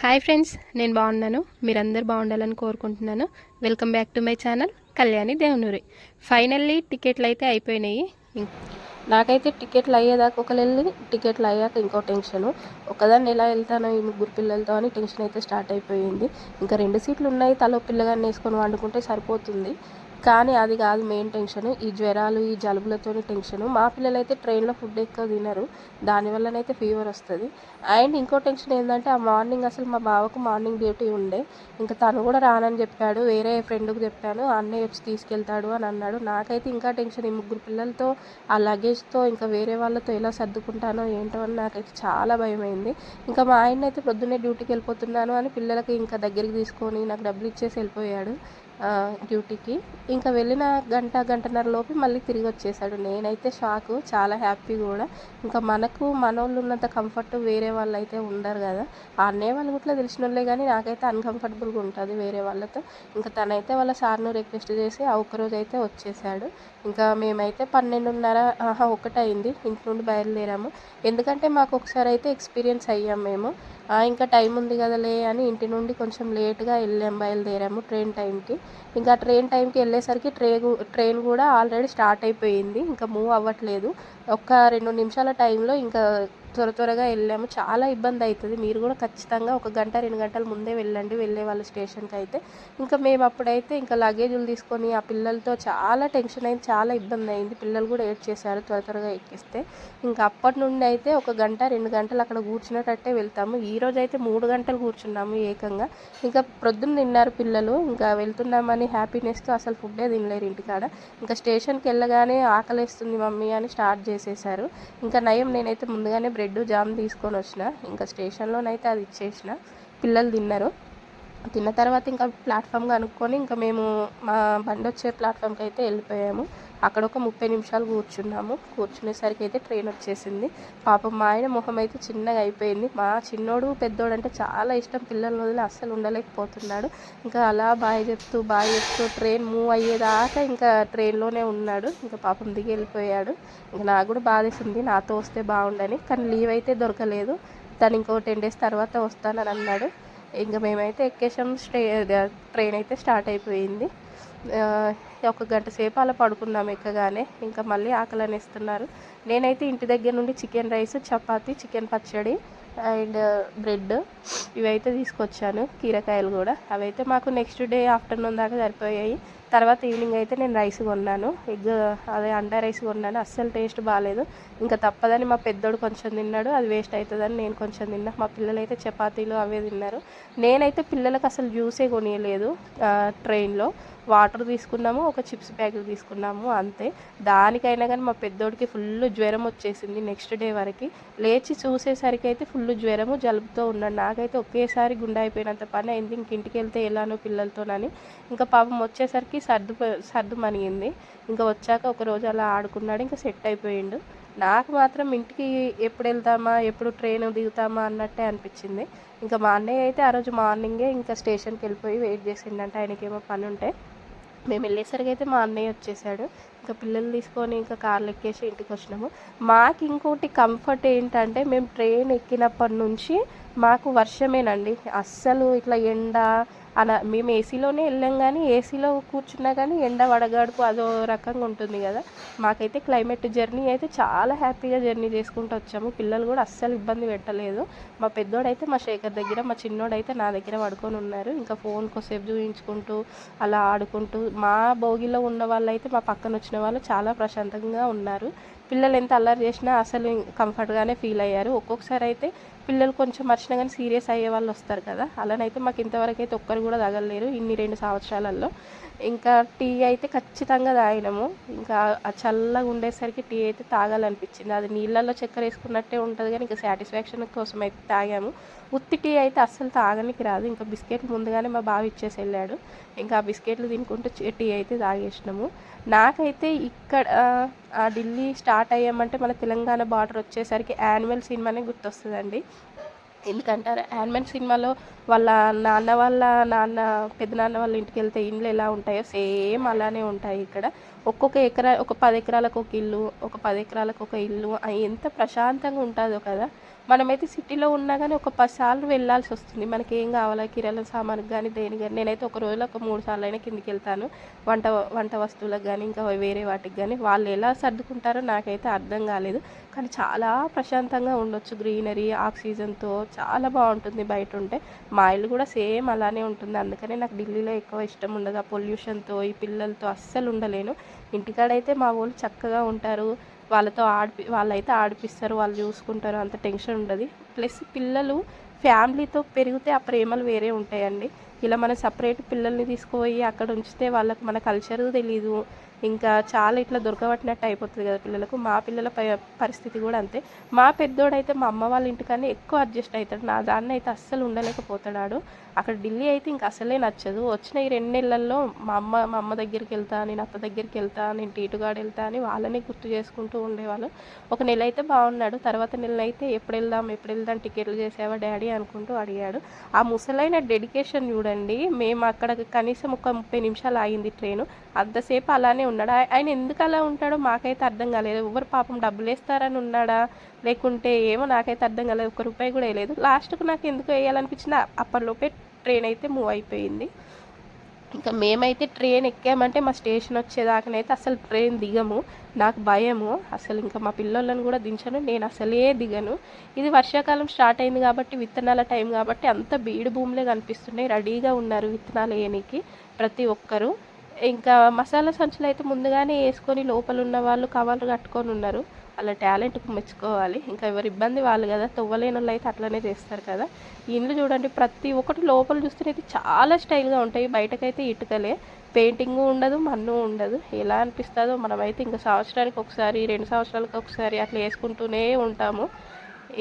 Hi friends నేను బాగున్నాను. మీరందరూ బాగుండాలని కోరుకుంటున్నాను. Welcome back to my channel Kalyani Devanuri finally టికెట్లు అయితే అయిపోయినాయి. నాకైతే టికెట్లు అయ్యేదాకా ఒకరు వెళ్ళి టికెట్లు అయ్యాక ఇంకో టెన్షను ఒకదాన్ని ఎలా వెళ్తానో ఈ ముగ్గురు పిల్లలతో అని టెన్షన్ అయితే స్టార్ట్ అయిపోయింది. ఇంకా రెండు సీట్లు ఉన్నాయి తలో పిల్లగాన్ని వేసుకొని వండుకుంటే సరిపోతుంది. కానీ అది కాదు మెయిన్ టెన్షన్ ఈ జ్వరాలు ఈ జలుబులతోని టెన్షన్ మా పిల్లలు అయితే ట్రైన్లో ఫుడ్ ఎక్కువ తినరు. దానివల్లనైతే ఫీవర్ వస్తుంది. అండ్ ఇంకో టెన్షన్ ఏంటంటే ఆ మార్నింగ్ అసలు మా బావకు మార్నింగ్ డ్యూటీ ఉండే. ఇంకా తను కూడా రానని చెప్పాడు. వేరే ఫ్రెండ్కి చెప్పాను. అన్నయ్య వచ్చి తీసుకెళ్తాడు అని అన్నాడు. నాకైతే ఇంకా టెన్షన్ ఈ ముగ్గురు పిల్లలతో ఆ లగేజ్తో ఇంకా వేరే వాళ్ళతో ఎలా సర్దుకుంటానో ఏంటో అని నాకైతే చాలా భయమైంది. ఇంకా మా ఆయన అయితే పొద్దున్నే డ్యూటీకి వెళ్ళిపోతున్నాను అని పిల్లలకి ఇంకా దగ్గరికి తీసుకొని నాకు డబ్బులు ఇచ్చేసి వెళ్ళిపోయాడు. డ్యూటీకి. ఇంకా వెళ్ళిన గంట గంటన్నర లోపు మళ్ళీ తిరిగి వచ్చేసాడు. నేనైతే షాక్ చాలా హ్యాపీ కూడా. ఇంకా మనకు మనోళ్ళు ఉన్నంత కంఫర్ట్ వేరే వాళ్ళు అయితే ఉండరు కదా. ఆ అన్నయ్య వాళ్ళు కూడా తెలిసిన వాళ్ళే కానీ నాకైతే అన్కంఫర్టబుల్గా ఉంటుంది వేరే వాళ్ళతో. ఇంకా తనైతే వాళ్ళ సార్ను రిక్వెస్ట్ చేసి ఆ ఒక్కరోజు అయితే వచ్చేసాడు. ఇంకా మేమైతే పన్నెండున్నర ఆహా ఇంటి నుండి బయలుదేరాము. ఎందుకంటే మాకు ఒకసారి అయితే ఎక్స్పీరియన్స్ అయ్యాం మేము. ఇంకా టైం ఉంది కదలే అని ఇంటి నుండి కొంచెం లేట్గా వెళ్ళాం బయలుదేరాము ట్రైన్ టైంకి. ఇంకా ట్రైన్ టైంకి వెళ్ళేసరికి ట్రే ట్రైన్ కూడా ఆల్రెడీ స్టార్ట్ అయిపోయింది. ఇంకా మూవ్ అవ్వట్లేదు. ఒక్క రెండు నిమిషాల టైంలో ఇంకా త్వర త్వరగా వెళ్ళాము. చాలా ఇబ్బంది అవుతుంది మీరు కూడా ఖచ్చితంగా ఒక గంట రెండు గంటల ముందే వెళ్ళండి. వెళ్ళే వాళ్ళ స్టేషన్కి అయితే. ఇంకా మేము అప్పుడైతే ఇంకా లగేజులు తీసుకొని ఆ పిల్లలతో చాలా టెన్షన్ అయింది. చాలా ఇబ్బంది అయింది. పిల్లలు కూడా ఏడ్ చేశారు త్వర త్వరగా ఎక్కిస్తే. ఇంకా అప్పటి నుండి అయితే ఒక గంట రెండు గంటలు అక్కడ కూర్చున్నట్టయితే వెళ్తాము. ఈ రోజు అయితే మూడు గంటలు కూర్చున్నాము ఏకంగా. ఇంకా ప్రొద్దున తిన్నారు పిల్లలు. ఇంకా వెళ్తున్నామని హ్యాపీనెస్తో అసలు ఫుడ్డే తినలేరు ఇంటికాడ. ఇంకా స్టేషన్కి వెళ్ళగానే ఆకలేస్తుంది మమ్మీ అని స్టార్ట్ చేసేసారు ఇంకా నయం నేనైతే ముందుగానే బ్రెడ్ జామ్ తీసుకొని వచ్చిన. ఇంకా స్టేషన్లోనైతే అది ఇచ్చేసిన. పిల్లలు తిన్నారు. తిన్న తర్వాత ఇంకా ప్లాట్ఫామ్ కనుక్కొని ఇంకా మేము మా బండి వచ్చే ప్లాట్ఫామ్కి అయితే వెళ్ళిపోయాము. అక్కడ ఒక ముప్పై నిమిషాలు కూర్చున్నాము. కూర్చునేసరికి అయితే ట్రైన్ వచ్చేసింది. పాపం మా ఆయన మొహం అయితే చిన్నగా అయిపోయింది. మా చిన్నోడు పెద్దోడు అంటే చాలా ఇష్టం. పిల్లల్ని వదిలి అస్సలు ఉండలేకపోతున్నాడు. ఇంకా అలా బాయ్ చెప్తూ బాయ్ చెప్తూ ట్రైన్ మూవ్ అయ్యేదాకా ఇంకా ట్రైన్లోనే ఉన్నాడు. ఇంకా పాపం దిగి వెళ్ళిపోయాడు. ఇంకా నాకు కూడా బాధేసింది. నాతో వస్తే బాగుండని. కానీ లీవ్ అయితే దొరకలేదు. తను ఇంకో టెన్ డేస్ తర్వాత వస్తానని అన్నాడు. ఇంకా మేమైతే ఎక్కేసాం స్టే ట్రైన్ అయితే స్టార్ట్ అయిపోయింది. ఒక గంట సేపు అలా పడుకున్నాం ఎక్కగానే. ఇంకా మళ్ళీ ఆకలి అనేస్తున్నారు నేనైతే ఇంటి దగ్గర నుండి చికెన్ రైస్ చపాతి చికెన్ పచ్చడి అండ్ బ్రెడ్ ఇవైతే తీసుకొచ్చాను. కీరకాయలు కూడా. అవైతే మాకు నెక్స్ట్ డే ఆఫ్టర్నూన్ దాకా సరిపోయాయి. తర్వాత ఈవినింగ్ అయితే నేను రైస్ కొన్నాను. ఎగ్ అదే అండా రైస్ కొన్నాను. అస్సలు టేస్ట్ బాగాలేదు ఇంకా తప్పదని మా పెద్దోడు కొంచెం తిన్నాడు. అది వేస్ట్ అవుతుందని నేను కొంచెం తిన్నా. మా పిల్లలు అయితే చపాతీలు అవే తిన్నారు. నేనైతే పిల్లలకు అసలు జ్యూసే కొనియలేదు ట్రైన్లో. వాటర్ తీసుకున్నాము ఒక చిప్స్ ప్యాకెట్ తీసుకున్నాము అంతే. దానికైనా కానీ మా పెద్దోడికి ఫుల్ జ్వరం వచ్చేసింది నెక్స్ట్ డే వరకు. లేచి చూసేసరికి అయితే ఫుల్ జ్వరము జలుబుతో ఉన్నాడు. నాకైతే ఒకేసారి గుండె అయిపోయినంత పని అయింది. ఇంక ఇంటికి వెళ్తే ఎలానో పిల్లలతోనని. ఇంకా పాపం వచ్చేసరికి సర్దు సర్దు మనిగింది. ఇంకా వచ్చాక ఒక రోజు అలా ఆడుకున్నాడు ఇంకా సెట్ అయిపోయిండు. నాకు మాత్రం ఇంటికి ఎప్పుడు వెళ్తామా ఎప్పుడు ట్రైన్ దిగుతామా అన్నట్టే అనిపించింది. ఇంకా మా అన్నయ్య అయితే ఆ రోజు మార్నింగే ఇంకా స్టేషన్కి వెళ్ళిపోయి వెయిట్ చేసిండంటే ఆయనకేమో పని ఉంటే మేము వెళ్ళేసరికి అయితే మా అన్నయ్య వచ్చేసాడు. ఇంకా పిల్లలు తీసుకొని ఇంకా కార్లు ఎక్కేసి ఇంటికి వచ్చినాము. మాకు ఇంకోటి కంఫర్ట్ ఏంటంటే మేము ట్రైన్ ఎక్కినప్పటి నుంచి మాకు వర్షమేనండి. అస్సలు ఇట్లా ఎండ అలా మేము ఏసీలోనే వెళ్ళాం కానీ ఏసీలో కూర్చున్నా కానీ ఎండ వడగాడుపు అదో రకంగా ఉంటుంది కదా. మాకైతే క్లైమేట్ జర్నీ అయితే చాలా హ్యాపీగా జర్నీ చేసుకుంటూ వచ్చాము. పిల్లలు కూడా అస్సలు ఇబ్బంది పెట్టలేదు. మా పెద్దోడైతే మా శేఖర్ దగ్గర మా చిన్నోడైతే నా దగ్గర పడుకొని ఉన్నారు. ఇంకా ఫోన్ కొసేపు చూపించుకుంటూ అలా ఆడుకుంటూ మా భోగిలో ఉన్న వాళ్ళైతే మా పక్కన వచ్చిన వాళ్ళు చాలా ప్రశాంతంగా ఉన్నారు. పిల్లలు ఎంత అల్లరి చేసినా అసలు కంఫర్ట్గానే ఫీల్ అయ్యారు. ఒక్కొక్కసారి అయితే పిల్లలు కొంచెం మర్చినా కానీ సీరియస్ అయ్యే వాళ్ళు వస్తారు కదా. అలానైతే మాకు ఇంతవరకు అయితే ఒక్కరు కూడా తగలేరు ఇన్ని రెండు సంవత్సరాలలో. ఇంకా టీ అయితే ఖచ్చితంగా తాగినాము. ఇంకా ఆ చల్లగా ఉండేసరికి టీ అయితే తాగాలనిపించింది. అది నీళ్ళల్లో చక్కెర వేసుకున్నట్టే ఉంటుంది కానీ ఇంకా సాటిస్ఫాక్షన్ కోసం అయితే తాగాము. ఉత్తి టీ అయితే అస్సలు తాగనికి రాదు. ఇంకా బిస్కెట్లు ముందుగానే మా బావి ఇచ్చేసి వెళ్ళాడు. ఇంకా ఆ బిస్కెట్లు తినుకుంటూ టీ అయితే తాగేసినాము. నాకైతే ఇక్కడ ఢిల్లీ స్టార్ట్ అయ్యామంటే మన తెలంగాణ బార్డర్ వచ్చేసరికి యాన్యువల్ సినిమానే గుర్తొస్తుందండి. ఎందుకంటారు? యాన్మెన్ సినిమాలో వాళ్ళ నాన్న వాళ్ళ నాన్న పెద్దనాన్న వాళ్ళ ఇంటికి వెళ్తే ఇండ్లు ఎలా ఉంటాయో సేమ్ అలానే ఉంటాయి ఇక్కడ. ఒక్కొక్క ఎకరా ఒక పది ఎకరాలకు ఒక ఇల్లు ఒక పది ఎకరాలకు ఒక ఇల్లు ఎంత ప్రశాంతంగా ఉంటుందో కదా. మనమైతే సిటీలో ఉన్నా కానీ ఒక పది సార్లు వెళ్ళాల్సి వస్తుంది. మనకి ఏం కావాలా? కిరాణా సామాన్కి కానీ దేని కానీ నేనైతే ఒక రోజులో ఒక మూడు సార్లు అయినా కిందికి వెళ్తాను వంట వంట వస్తువులకు కానీ ఇంకా వేరే వాటికి కానీ వాళ్ళు ఎలా సర్దుకుంటారో నాకైతే అర్థం కాలేదు. కానీ చాలా ప్రశాంతంగా ఉండొచ్చు. గ్రీనరీ ఆక్సిజన్తో చాలా బాగుంటుంది బయట ఉంటే. మా ఇల్లు కూడా సేమ్ అలానే ఉంటుంది. అందుకనే నాకు ఢిల్లీలో ఎక్కువ ఇష్టం ఉండదు. ఆ పొల్యూషన్తో ఈ పిల్లలతో అస్సలు ఉండలేను. ఇంటికాడైతే మా వాళ్ళు చక్కగా ఉంటారు. వాళ్ళతో ఆడిపి వాళ్ళైతే ఆడిపిస్తారు వాళ్ళు చూసుకుంటారు అంత టెన్షన్ ఉండదు. ప్లస్ పిల్లలు ఫ్యామిలీతో పెరిగితే ఆ ప్రేమలు వేరే ఉంటాయండి. ఇలా మనం సపరేట్ పిల్లల్ని తీసుకుపోయి అక్కడ ఉంచితే వాళ్ళకి మన కల్చర్ తెలీదు. ఇంకా చాలా ఇట్లా దొరకబట్టినట్టు అయిపోతుంది కదా పిల్లలకు. మా పిల్లల పరిస్థితి కూడా అంతే. మా పెద్దోడైతే మా అమ్మ వాళ్ళ ఇంటికన్నా ఎక్కువ అడ్జస్ట్ అవుతాడు నా దాన్ని అయితే అస్సలు ఉండలేకపోతాడు అక్కడ ఢిల్లీ అయితే ఇంక అసలే నచ్చదు. వచ్చిన ఈ రెండు నెలల్లో మా అమ్మ మా అమ్మ దగ్గరికి వెళ్తా నేను అత్త దగ్గరికి వెళ్తా నేను టీటుగాడు వెళ్తా అని వాళ్ళని గుర్తు చేసుకుంటూ ఉండేవాళ్ళు. ఒక నెల అయితే బాగున్నాడు. తర్వాత నెల అయితే ఎప్పుడు వెళ్దాం ఎప్పుడు వెళ్దాం టికెట్లు చేసావా డాడీ అనుకుంటూ అడిగాడు. ఆ ముసలైన డెడికేషన్ చూడండి. మేము అక్కడ కనీసం ఒక ముప్పై నిమిషాలు ఆగింది ట్రైను. అంతసేపు అలానే ఉన్నాడు? ఆయన ఎందుకు అలా ఉంటాడో మాకైతే అర్థం కాలేదు. ఎవరు పాపం డబ్బులు వేస్తారని ఉన్నాడా? లేకుంటే ఏమో నాకైతే అర్థం కాలేదు. ఒక రూపాయి కూడా వేయలేదు. లాస్ట్కు నాకు ఎందుకు వేయాలనిపించిన అప్పటిలోపే ట్రైన్ అయితే మూవ్ అయిపోయింది. ఇంకా మేమైతే ట్రైన్ ఎక్కామంటే మా స్టేషన్ వచ్చేదాకనైతే అసలు ట్రైన్ దిగము. నాకు భయము. అసలు ఇంకా మా పిల్లలను కూడా దించను. నేను అసలే దిగను. ఇది వర్షాకాలం స్టార్ట్ అయింది కాబట్టి విత్తనాల టైం కాబట్టి అంత బీడు భూములే కనిపిస్తున్నాయి. రెడీగా ఉన్నారు విత్తనాలు వేయనికి ప్రతి ఒక్కరు. ఇంకా మసాలా సంచులు అయితే ముందుగానే వేసుకొని లోపల ఉన్న వాళ్ళు కవర్లు కట్టుకొని ఉన్నారు. వాళ్ళ టాలెంట్కి మెచ్చుకోవాలి. ఇంకా ఎవరి ఇబ్బంది వాళ్ళు కదా తవ్వలేని వాళ్ళు అయితే అట్లనే చేస్తారు కదా. ఇండ్లు చూడండి ప్రతి ఒక్కటి లోపల చూస్తే చాలా స్టైల్గా ఉంటాయి. బయటకైతే ఇటుకలే. పెయింటింగ్ ఉండదు మన్ను ఉండదు. ఎలా అనిపిస్తుందో మనమైతే ఇంకా సంవత్సరానికి ఒకసారి రెండు సంవత్సరాలకు ఒకసారి అట్లా వేసుకుంటూనే ఉంటాము.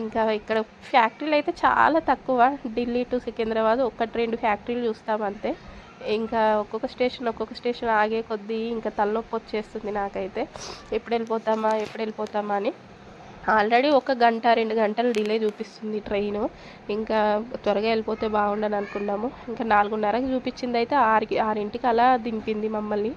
ఇంకా ఇక్కడ ఫ్యాక్టరీలు అయితే చాలా తక్కువ. ఢిల్లీ టు సికింద్రాబాద్ ఒకటి రెండు ఫ్యాక్టరీలు చూస్తాం అంతే. ఇంకా ఒక్కొక్క స్టేషన్ ఒక్కొక్క స్టేషన్ ఆగే కొద్దీ ఇంకా తలనొప్పి వచ్చేస్తుంది నాకైతే. ఎప్పుడు వెళ్ళిపోతామా ఎప్పుడు వెళ్ళిపోతామా అని. ఆల్రెడీ ఒక గంట రెండు గంటలు డిలే చూపిస్తుంది ట్రైను. ఇంకా త్వరగా వెళ్ళిపోతే బాగుండని అనుకున్నాము. ఇంకా నాలుగున్నరకి చూపించింది అయితే ఆరుకి ఆరింటికి అలా దింపింది మమ్మల్ని.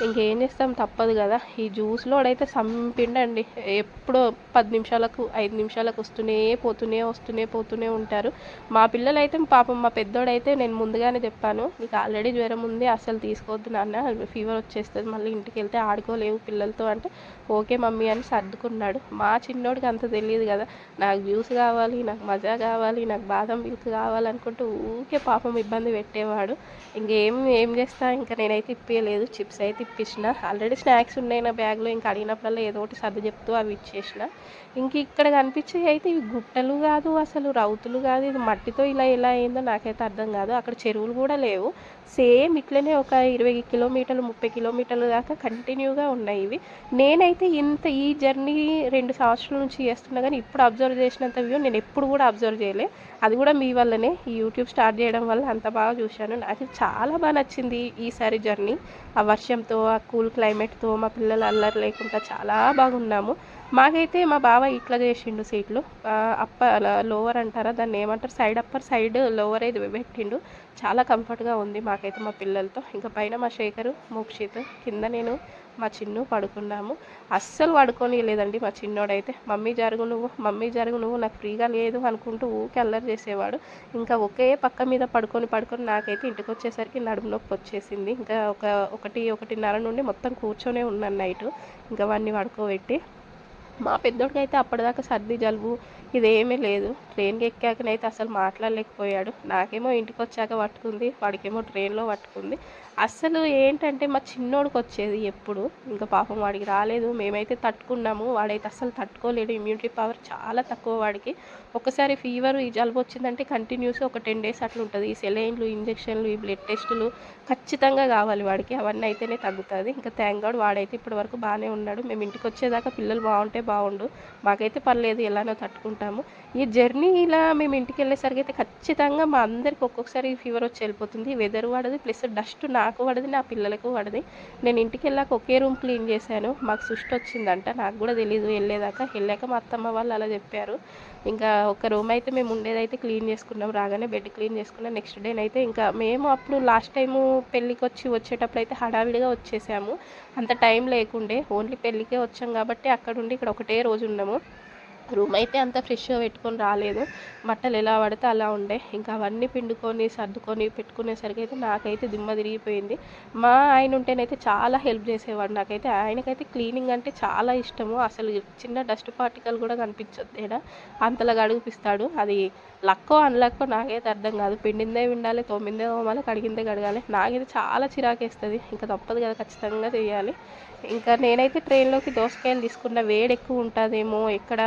ఇంకేం చేస్తాం తప్పదు కదా. ఈ జ్యూస్లో అయితే సంపిండండి. ఎప్పుడో పది నిమిషాలకు ఐదు నిమిషాలకు వస్తూనే పోతూనే వస్తూనే పోతూనే ఉంటారు. మా పిల్లలు అయితే పాపం మా పెద్దోడైతే నేను ముందుగానే చెప్పాను నీకు ఆల్రెడీ జ్వరం ఉంది అసలు తీసుకోవద్దు నాన్న ఫీవర్ వచ్చేస్తుంది మళ్ళీ ఇంటికి వెళ్తే ఆడుకోలేవు పిల్లలతో అంటే ఓకే మమ్మీ అని సర్దుకున్నాడు. మా చిన్నోడికి అంత తెలియదు కదా. నాకు జ్యూస్ కావాలి నాకు మజా కావాలి నాకు బాదం మిల్క్ కావాలనుకుంటూ ఊకే పాపం ఇబ్బంది పెట్టేవాడు. ఇంకేం ఏం చేస్తా? ఇంకా నేనైతే ఇప్పలేదు చిప్స్ అయితే ఇప్పించిన. ఆల్రెడీ స్నాక్స్ ఉన్నాయి నా బ్యాగ్లో. ఇంకా అడిగినప్పుడల్లా ఏదో ఒకటి సర్ది చెప్తూ అవి ఇచ్చేసిన. ఇంక ఇక్కడ కనిపించేవి అయితే ఇవి గుట్టలు కాదు అసలు రౌతులు కాదు. ఇది మట్టితో ఇలా ఎలా అయిందో నాకైతే అర్థం కాదు. అక్కడ చెరువులు కూడా లేవు. సేమ్ ఇట్లనే ఒక ఇరవై కిలోమీటర్లు ముప్పై కిలోమీటర్లు దాకా కంటిన్యూగా ఉన్నాయి ఇవి. నేనైతే ఇంత ఈ జర్నీ రెండు సంవత్సరాల నుంచి చేస్తున్నా కానీ ఇప్పుడు అబ్జర్వ్ చేసినంత వ్యూ నేను ఎప్పుడు కూడా అబ్జర్వ్ చేయలే. అది కూడా మీ వల్లనే ఈ యూట్యూబ్ స్టార్ట్ చేయడం వల్ల అంత బాగా చూశాను. నాకు చాలా బాగా నచ్చింది ఈసారి జర్నీ. ఆ వర్షంతో ఆ కూల్ క్లైమేట్తో మా పిల్లలు అల్లరి లేకుండా చాలా బాగున్నాము. మాకైతే మా బావ ఇట్లా చేసిండు సీట్లు. అప్పర్ లోవర్ అంటారా? దాన్ని ఏమంటారు? సైడ్ అప్పర్ సైడ్ లోవర్ అయితే పెట్టిండు. చాలా కంఫర్ట్గా ఉంది మాకైతే మా పిల్లలతో. ఇంకా పైన మా శేఖరు మోక్షిత్ కింద నేను మా చిన్ను పడుకున్నాము. అస్సలు పడుకొని లేదండి మా చిన్నోడైతే. మమ్మీ జరుగు నువ్వు మమ్మీ జరుగు నువ్వు నాకు ఫ్రీగా లేదు అనుకుంటూ ఊకే అల్లరి చేసేవాడు. ఇంకా ఒకే పక్క మీద పడుకొని పడుకొని నాకైతే ఇంటికి వచ్చేసరికి నడుము నొప్పి వచ్చేసింది. ఇంకా ఒక ఒకటి ఒకటిన్నర నుండి మొత్తం కూర్చొనే ఉన్నాను నైట్. ఇంకా వాడిని పడుకోబెట్టి మా పెద్దోడికి అయితే అప్పటిదాకా సర్ది జలుబు ఇదేమీ లేదు. ట్రైన్కి ఎక్కాకనైతే అసలు మాట్లాడలేకపోయాడు. నాకేమో ఇంటికి వచ్చాక పట్టుకుంది వాడికేమో ట్రైన్లో పట్టుకుంది. అస్సలు ఏంటంటే మా చిన్నోడికి వచ్చేది ఎప్పుడు. ఇంకా పాపం వాడికి రాలేదు. మేమైతే తట్టుకున్నాము. వాడైతే అస్సలు తట్టుకోలేడు. ఇమ్యూనిటీ పవర్ చాలా తక్కువ వాడికి. ఒకసారి ఫీవర్ ఈ జలుబు వచ్చిందంటే కంటిన్యూస్ ఒక టెన్ డేస్ అట్లా ఉంటుంది ఈ సెలైన్లు ఇంజక్షన్లు ఈ బ్లడ్ టెస్టులు ఖచ్చితంగా కావాలి వాడికి. అవన్నీ అయితేనే తగ్గుతుంది. ఇంకా థ్యాంక్ గాడ్ వాడైతే ఇప్పటి వరకు బాగానే ఉన్నాడు. మేము ఇంటికి వచ్చేదాకా పిల్లలు బాగుంటే బాగుండు. మాకైతే పర్లేదు ఎలానో తట్టుకుంటాము. ఈ జర్నీ ఇలా మేము ఇంటికి వెళ్ళేసరికి అయితే ఖచ్చితంగా మా అందరికి ఒక్కొక్కసారి ఫీవర్ వచ్చి వెళ్ళిపోతుంది. వెదర్ పడదు ప్లస్ డస్ట్ నాకు పడది నా పిల్లలకు పడది నేను ఇంటికి వెళ్ళాక ఒకే రూమ్ క్లీన్ చేశాను. మాకు సుష్టి వచ్చిందంట. నాకు కూడా తెలియదు వెళ్ళేదాకా. వెళ్ళాక మా అత్తమ్మ వాళ్ళు అలా చెప్పారు. ఇంకా ఒక రూమ్ అయితే మేము ఉండేదైతే క్లీన్ చేసుకున్నాం. రాగానే బెడ్ క్లీన్ చేసుకున్నాం. నెక్స్ట్ డే అయితే ఇంకా మేము అప్పుడు లాస్ట్ టైము పెళ్ళికి వచ్చి వచ్చేటప్పుడు అయితే హడావిడిగా వచ్చేసాము. అంత టైం లేకుండే. ఓన్లీ పెళ్ళికే వచ్చాం కాబట్టి అక్కడ ఉండి ఇక్కడ ఒకటే రోజు ఉన్నాము. రూమ్ అయితే అంత ఫ్రెష్గా పెట్టుకొని రాలేదు. బట్టలు ఎలా పడితే అలా ఉండే. ఇంకా అవన్నీ పిండుకొని సర్దుకొని పెట్టుకునేసరికి అయితే నాకైతే దిమ్మ తిరిగిపోయింది. మా ఆయన ఉంటేనైతే చాలా హెల్ప్ చేసేవాడు నాకైతే. ఆయనకైతే క్లీనింగ్ అంటే చాలా ఇష్టము. అసలు చిన్న డస్ట్ పార్టికల్ కూడా కనిపించొద్దు అంతలా గడిపిస్తాడు అది లక్కో అన్లక్కో నాకైతే అర్థం కాదు. పిండిందే విండాలి తోమిందే తోమాలి కడిగిందే కడగాలి. నాకైతే చాలా చిరాకేస్తుంది. ఇంకా తప్పదు కదా ఖచ్చితంగా చేయాలి. ఇంకా నేనైతే ట్రైన్లోకి దోసకాయలు తీసుకున్న వేడి ఎక్కువ ఉంటుందేమో ఎక్కడ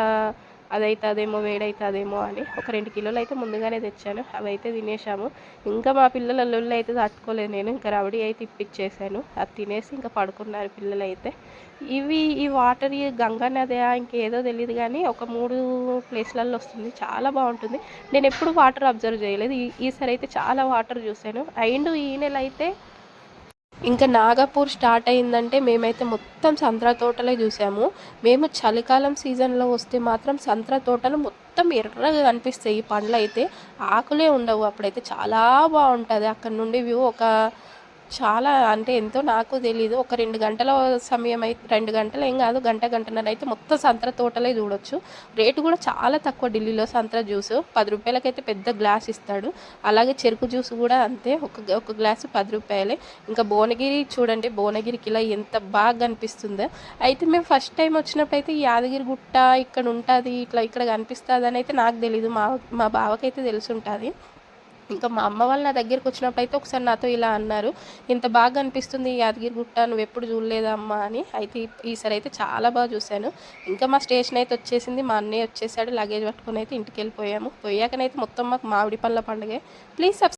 అదవుతుందేమో వేడవుతుందేమో అని ఒక రెండు కిలోలు అయితే ముందుగానే తెచ్చాను. అవి అయితే తినేసాము ఇంకా మా పిల్లల లొల్లు అయితే తట్టుకోలేదు నేను. ఇంకా రవడి అయితే ఇప్పించేసాను అది తినేసి ఇంకా పడుకున్నారు పిల్లలు అయితే ఇవి ఈ వాటర్ ఈ గంగా నది ఇంకేదో తెలియదు కానీ ఒక మూడు ప్లేస్లలో వస్తుంది. చాలా బాగుంటుంది. నేను ఎప్పుడు వాటర్ అబ్జర్వ్ చేయలేదు. ఈ ఈసారి అయితే చాలా వాటర్ చూశాను. అండ్ ఈ నెల అయితే ఇంకా నాగపూర్ స్టార్ట్ అయిందంటే మేమైతే మొత్తం సంత్రా తోటలే చూసాము. మేము చలికాలం సీజన్లో వస్తే మాత్రం సంత్రా తోటలు మొత్తం ఎర్రగా కనిపిస్తాయి. ఈ పండ్లు అయితే ఆకులే ఉండవు. అప్పుడైతే చాలా బాగుంటుంది. అక్కడ నుండి వ్యూ ఒక చాలా అంటే ఎంతో నాకు తెలీదు. ఒక రెండు గంటల సమయం అయితే రెండు గంటలు ఏం కాదు గంట గంటన్నర అయితే మొత్తం సంత్ర తోటలే చూడొచ్చు. రేటు కూడా చాలా తక్కువ ఢిల్లీలో సంత్ర జ్యూస్. పది రూపాయలకైతే పెద్ద గ్లాస్ ఇస్తాడు. అలాగే చెరుకు జ్యూస్ కూడా అంతే. ఒక ఒక గ్లాసు పది రూపాయలే. ఇంకా భువనగిరి చూడండి భువనగిరికి ఇలా ఎంత బాగా కనిపిస్తుందో అయితే మేము ఫస్ట్ టైం వచ్చినప్పుడు అయితే యాదగిరి గుట్ట ఇక్కడ ఉంటుంది ఇట్లా ఇక్కడ కనిపిస్తుంది అని అయితే నాకు తెలీదు. మా మా బావకైతే తెలిసి ఉంటుంది. ఇంకా మా అమ్మ వాళ్ళు నా దగ్గరికి వచ్చినప్పుడు అయితే ఒకసారి నాతో ఇలా అన్నారు ఇంత బాగా అనిపిస్తుంది యాదగిరి గుట్ట నువ్వు ఎప్పుడు చూడలేదా అని. అయితే ఈసారి అయితే చాలా బాగా చూశాను. ఇంకా మా స్టేషన్ అయితే వచ్చేసింది మా అన్నయ్య వచ్చేసాడు లగేజ్ పట్టుకొని అయితే ఇంటికి వెళ్ళిపోయాము. పోయాకనైతే మొత్తం మాకు మామిడి పళ్ళ పండుగే. Please subscribe